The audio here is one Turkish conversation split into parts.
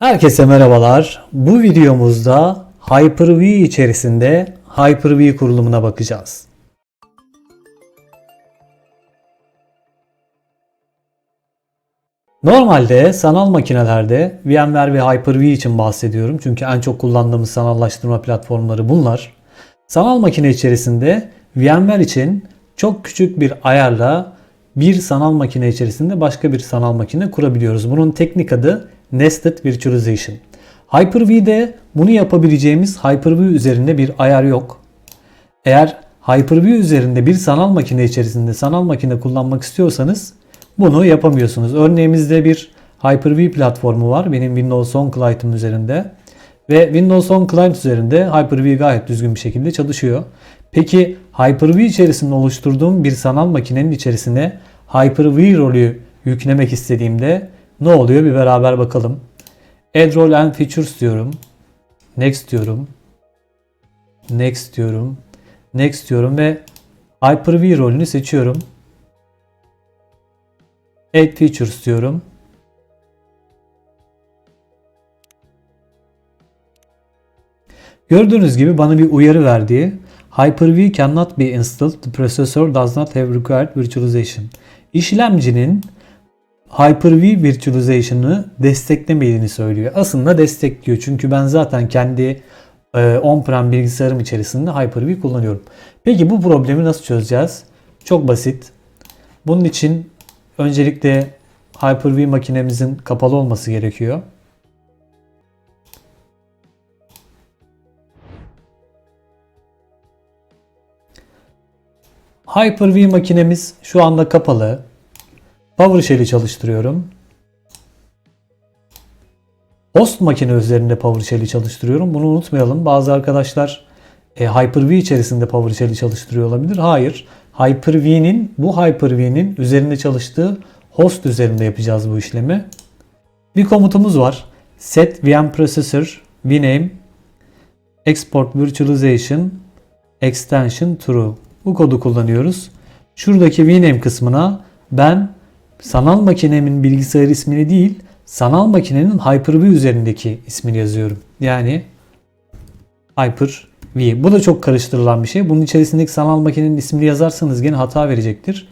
Herkese merhabalar. Bu videomuzda Hyper-V içerisinde Hyper-V kurulumuna bakacağız. Normalde sanal makinelerde VMware ve Hyper-V için bahsediyorum. Çünkü en çok kullandığımız sanallaştırma platformları bunlar. Sanal makine içerisinde VMware için çok küçük bir ayarla bir sanal makine içerisinde başka bir sanal makine kurabiliyoruz. Bunun teknik adı Nested Virtualization. Hyper-V'de bunu yapabileceğimiz Hyper-V üzerinde bir ayar yok. Eğer Hyper-V üzerinde bir sanal makine içerisinde sanal makine kullanmak istiyorsanız bunu yapamıyorsunuz. Örneğimizde bir Hyper-V platformu var. Benim Windows 10 client'ım üzerinde. Ve Windows 10 client üzerinde Hyper-V gayet düzgün bir şekilde çalışıyor. Peki Hyper-V içerisinde oluşturduğum bir sanal makinenin içerisine Hyper-V rolü yüklemek istediğimde ne oluyor bir beraber bakalım. Add role and features diyorum. Next diyorum. Next diyorum. Next diyorum ve Hyper-V rolünü seçiyorum. Add features diyorum. Gördüğünüz gibi bana bir uyarı verdi. Hyper-V cannot be installed. The processor does not have required virtualization. İşlemcinin Hyper-V virtualization'ı desteklemediğini söylüyor. Aslında destekliyor. Çünkü ben zaten kendi e, on-prem bilgisayarım içerisinde Hyper-V kullanıyorum. Peki bu problemi nasıl çözeceğiz? Çok basit. Bunun için öncelikle Hyper-V makinemizin kapalı olması gerekiyor. Hyper-V makinemiz şu anda kapalı. PowerShell'i çalıştırıyorum. Host makine üzerinde PowerShell'i çalıştırıyorum. Bunu unutmayalım. Bazı arkadaşlar e, Hyper-V içerisinde PowerShell'i çalıştırıyor olabilir. Hayır. Hyper-V'nin bu Hyper-V'nin üzerinde çalıştığı host üzerinde yapacağız bu işlemi. Bir komutumuz var. Set VM processor vname export virtualization extension true. Bu kodu kullanıyoruz. Şuradaki vname kısmına ben sanal makinemin bilgisayar ismini değil, sanal makinenin Hyper-V üzerindeki ismini yazıyorum. Yani Hyper-V. Bu da çok karıştırılan bir şey. Bunun içerisindeki sanal makinenin ismini yazarsanız gene hata verecektir.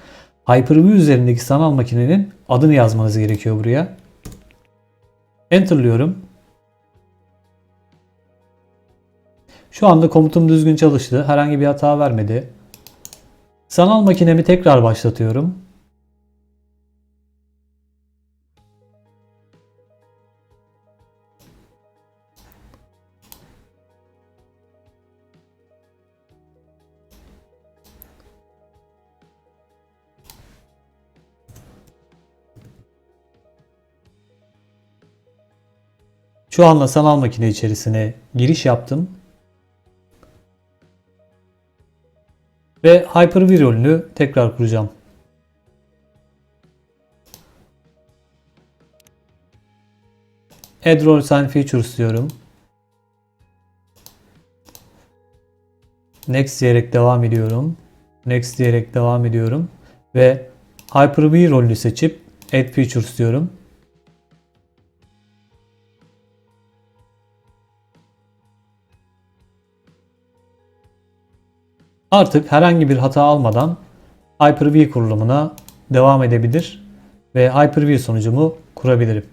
Hyper-V üzerindeki sanal makinenin adını yazmanız gerekiyor buraya. Enter'lıyorum. Şu anda komutum düzgün çalıştı. Herhangi bir hata vermedi. Sanal makinemi tekrar başlatıyorum. Şu anda sanal makine içerisine giriş yaptım. Ve Hyper-V rolünü tekrar kuracağım. Add roles and features diyorum. Next diyerek devam ediyorum. Next diyerek devam ediyorum. Ve Hyper-V rolünü seçip Add features diyorum. Artık herhangi bir hata almadan Hyper-V kurulumuna devam edebilir ve Hyper-V sonucumu kurabilirim.